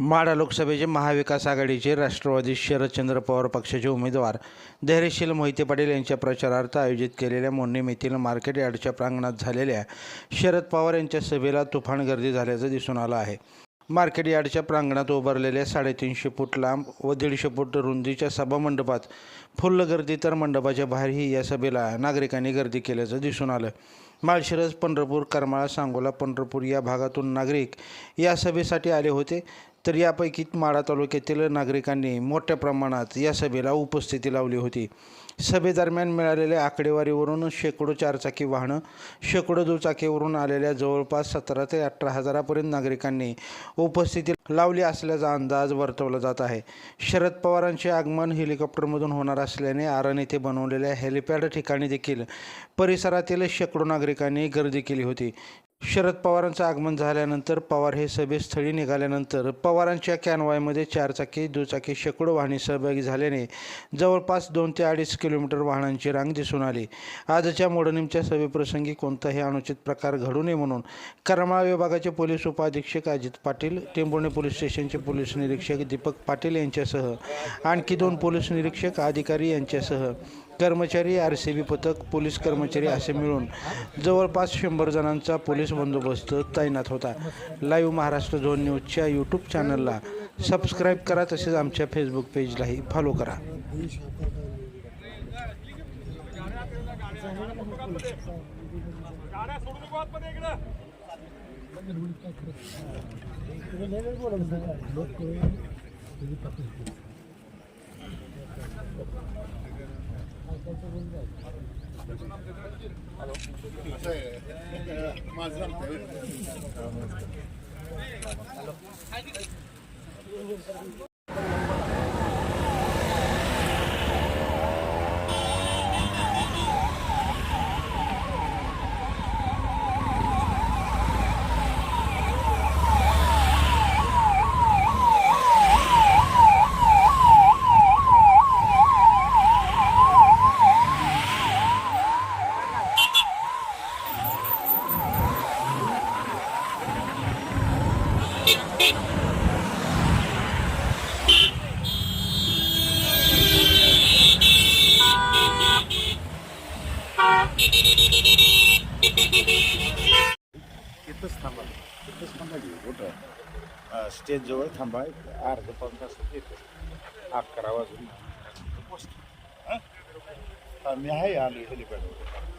माढा लोकसभेचे महाविकास आघाडीचे राष्ट्रवादी शरदचंद्र पवार पक्षाचे उमेदवार धैर्यशील मोहिते पाटील यांच्या प्रचारार्थ आयोजित केलेल्या मोन्नीम येथील मार्केट यार्डच्या प्रांगणात झालेल्या शरद पवार यांच्या सभेला तुफान गर्दी झाल्याचं दिसून आलं आहे. मार्केट यार्डच्या प्रांगणात उभारलेल्या साडेतीनशे फूट लांब व दीडशे फूट रुंदीच्या सभामंडपात फुल्ल गर्दी तर मंडपाच्या बाहेरही या सभेला नागरिकांनी गर्दी केल्याचं दिसून आलं. माळशिरस पंढरपूर करमाळा सांगोला पंढरपूर या भागातून नागरिक या सभेसाठी आले होते. तर यापैकी माढा तालुक्यातील नागरिकांनी मोठ्या प्रमाणात या सभेला उपस्थिती लावली होती. सभेदरम्यान मिळालेल्या आकडेवारीवरून शेकडो चारचाकी वाहनं शेकडो दुचाकीवरून आलेल्या जवळपास सतरा ते अठरा हजारापर्यंत नागरिकांनी उपस्थिती लावली असल्याचा अंदाज वर्तवला जात आहे. शरद पवारांचे आगमन हेलिकॉप्टरमधून होणार असल्याने आरण येथे बनवलेल्या हेलिपॅड ठिकाणी देखील परिसरातील शेकडो नागरिकांनी गर्दी केली होती. शरद पवारांचं आगमन झाल्यानंतर पवार हे सभेस्थळी निघाल्यानंतर पवारांच्या कॅनवायमध्ये चारचाकी दुचाकी शेकडो वाहने सहभागी झाल्याने जवळपास दोन ते अडीच किलोमीटर वाहनांची रांग दिसून आली. आजच्या मोडणीमच्या सभेप्रसंगी कोणताही अनुचित प्रकार घडू नये म्हणून करमाळा विभागाचे पोलीस उपाधीक्षक अजित पाटील टेंबोणे पोलीस स्टेशनचे पोलीस निरीक्षक दीपक पाटील यांच्यासह आणखी दोन पोलीस निरीक्षक अधिकारी यांच्यासह कर्मचारी आर सी बी पथक पोलीस कर्मचारी असे मिळून जवळपास शंभर जणांचा पोलीस बंदोबस्त तैनात होता. लाईव्ह महाराष्ट्र झोन न्यूजच्या यूट्यूब चॅनलला सबस्क्राईब करा तसेच आमच्या फेसबुक पेजलाही फॉलो करा. माझं थांबा. इथंच थांबा की कुठं? स्टेज जवळ थांबा. अर्ध पाऊन तास येतो अकरा वाजून. मी आहे आलो हेलिपॅडवर